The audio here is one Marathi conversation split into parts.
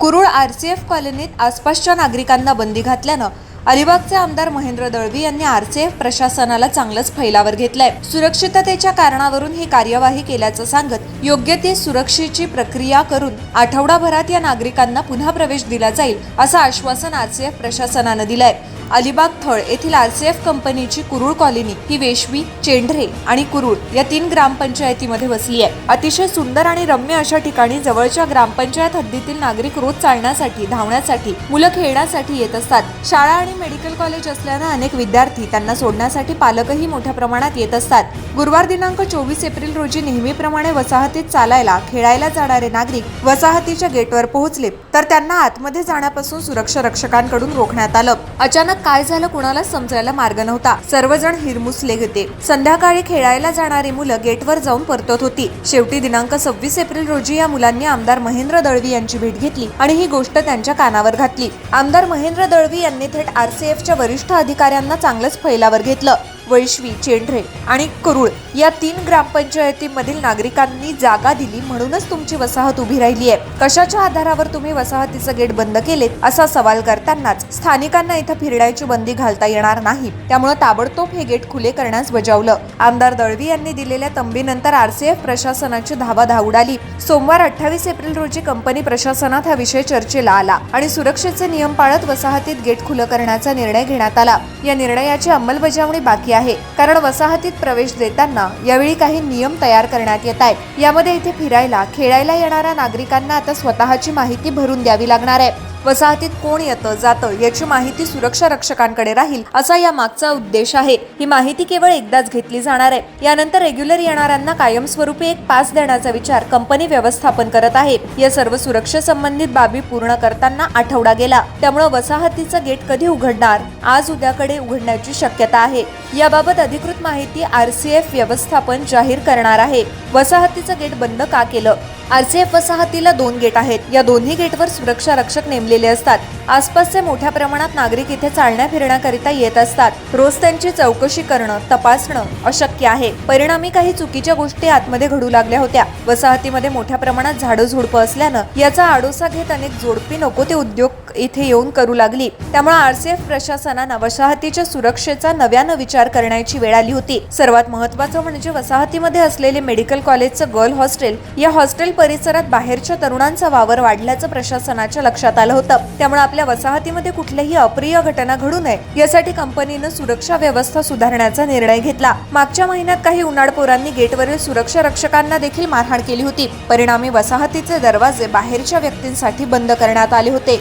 कुरुळ आरसीएफ कॉलनीत आसपासच्या नागरिकांना बंदी घातल्यानं अलिबागचे आमदार महेंद्र दळवी यांनी आरसीएफ प्रशासनाला चांगलंच फैलावर घेतलंय. सुरक्षिततेच्या कारणावरून ही कार्यवाही केल्याचं सांगत योग्य ती सुरक्षेची प्रक्रिया करून आठवडाभरात या नागरिकांना पुन्हा प्रवेश दिला जाईल असं आश्वासन आरसीएफ प्रशासनानं दिलंय. अलिबाग थळ येथील आरसीएफ कंपनीची कुरुळ कॉलनी ही वेशवी चेंढरे आणि कुरुळ या तीन ग्रामपंचायतीमध्ये वसली आहे. अतिशय सुंदर आणि रम्य अशा ठिकाणी जवळच्या ग्रामपंचायत हद्दीतील नागरिक रोज चालण्यासाठी धावण्यासाठी मुलं खेळण्यासाठी येत असतात. शाळा आणि मेडिकल कॉलेज असल्यानं अनेक विद्यार्थी त्यांना सोडण्यासाठी पालकही मोठ्या प्रमाणात येत असतात. गुरुवार दिनांक चोवीस एप्रिल रोजी नेहमीप्रमाणे वसाहतीत चालायला खेळायला जाणारे नागरिक वसाहतीच्या गेटवर पोहोचले तर त्यांना आतमध्ये जाण्यापासून सुरक्षा रक्षकांकडून रोखण्यात आलं. अचानक काय झालं कुणालाच समजायला मार्ग नव्हता. सर्वजण हिरमुसले होते. संध्याकाळी खेळायला जाणारी मुलं गेटवर जाऊन परतत होती. शेवटी दिनांक सव्वीस एप्रिल रोजी या मुलांनी आमदार महेंद्र दळवी यांची भेट घेतली आणि ही गोष्ट त्यांच्या कानावर घातली. आमदार महेंद्र दळवी यांनी थेट आरसीएफच्या वरिष्ठ अधिकाऱ्यांना चांगलंच फैलावर घेतलं. वैश्वी चेंढरे आणि करुळ या तीन ग्रामपंचायतीमधील नागरिकांनी जागा दिली म्हणूनच तुमची वसाहत उभी राहिली आहे. कशाच्या आधारावर तुम्ही वसाहतीचं गेट बंद केलेत असा सवाल करतानाच स्थानिकांना इथं फिरण्याची बंदी घालता येणार नाही. त्यामुळे ताबडतोब हे गेट खुले करण्यास बजावलं. आमदार दळवी यांनी दिलेल्या तंबीनंतर आरसीएफ प्रशासनाची धावा धावडाली सोमवार अठ्ठावीस एप्रिल रोजी कंपनी प्रशासनात हा विषय चर्चेला आला आणि सुरक्षेचे नियम पाळत वसाहतीत गेट खुलं करण्याचा निर्णय घेण्यात आला. या निर्णयाची अंमलबजावणी बाकी आहे. आहे. कारण वसाहतीत प्रवेश देताना यावेळी काही नियम तयार करण्यात येत आहेत. यामध्ये इथे फिरायला खेळायला येणाऱ्या नागरिकांना आता स्वतःची माहिती भरून द्यावी लागणार आहे. वसाहतीत कोण येतं जातं याची माहिती सुरक्षा रक्षकांकडे राहील असा या मागचा उद्देश आहे. ही माहिती केवळ एकदाच घेतली जाणार आहे. यानंतर रेग्युलर येणाऱ्यांना कायमस्वरूपी एक पास देण्याचा विचार कंपनी व्यवस्थापन करत आहे. या सर्व सुरक्षेसंबंधित बाबी पूर्ण करताना आठवडा गेला. त्यामुळे वसाहतीचं गेट कधी उघडणार आज उद्याकडे उघडण्याची शक्यता आहे. याबाबत अधिकृत माहिती आरसीएफ व्यवस्थापन जाहीर करणार आहे. वसाहतीचं गेट बंद का केलं? आरसीएफ वसाहतीला दोन गेट आहेत. या दोन्ही गेटवर सुरक्षा रक्षक नेमलेले असतात. आसपासचे मोठ्या प्रमाणात नागरिक इथे चालण्या फिरण्याकरिता येत असतात. रोज त्यांची चौकशी करणं तपासणं अशक्य आहे. परिणामी काही चुकीच्या गोष्टी आतमध्ये घडू लागल्या होत्या. वसाहतीमध्ये मोठ्या प्रमाणात झाडं झुडपं असल्यानं याचा आडोसा घेत अनेक जोडपी नको ते उद्योग इथे येऊन करू लागली. त्यामुळे आरसीएफ प्रशासनानं वसाहतीच्या सुरक्षेचा नव्यानं विचार करण्याची वेळ आली होती. सर्वात महत्वाचं म्हणजे वसाहतीमध्ये असलेले मेडिकल कॉलेजचं गर्ल हॉस्टेल. या हॉस्टेल परिसरात बाहेरच्या तरुणांचा वावर वाढल्याचं प्रशासनाच्या लक्षात आलं होतं. त्यामुळे आपल्या वसाहतीमध्ये कुठल्याही अप्रिय घटना घडू नये यासाठी कंपनीनं सुरक्षा व्यवस्था सुधारण्याचा निर्णय घेतला. मागच्या महिन्यात काही उन्हाळपोरांनी गेटवरील सुरक्षा रक्षकांना देखील मारहाण केली होती. परिणामी वसाहतीचे दरवाजे बाहेरच्या व्यक्तींसाठी बंद करण्यात आले होते.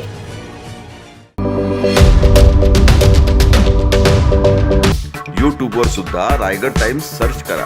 यूट्यूबवर सुद्धा रायगड टाइम्स सर्च करा.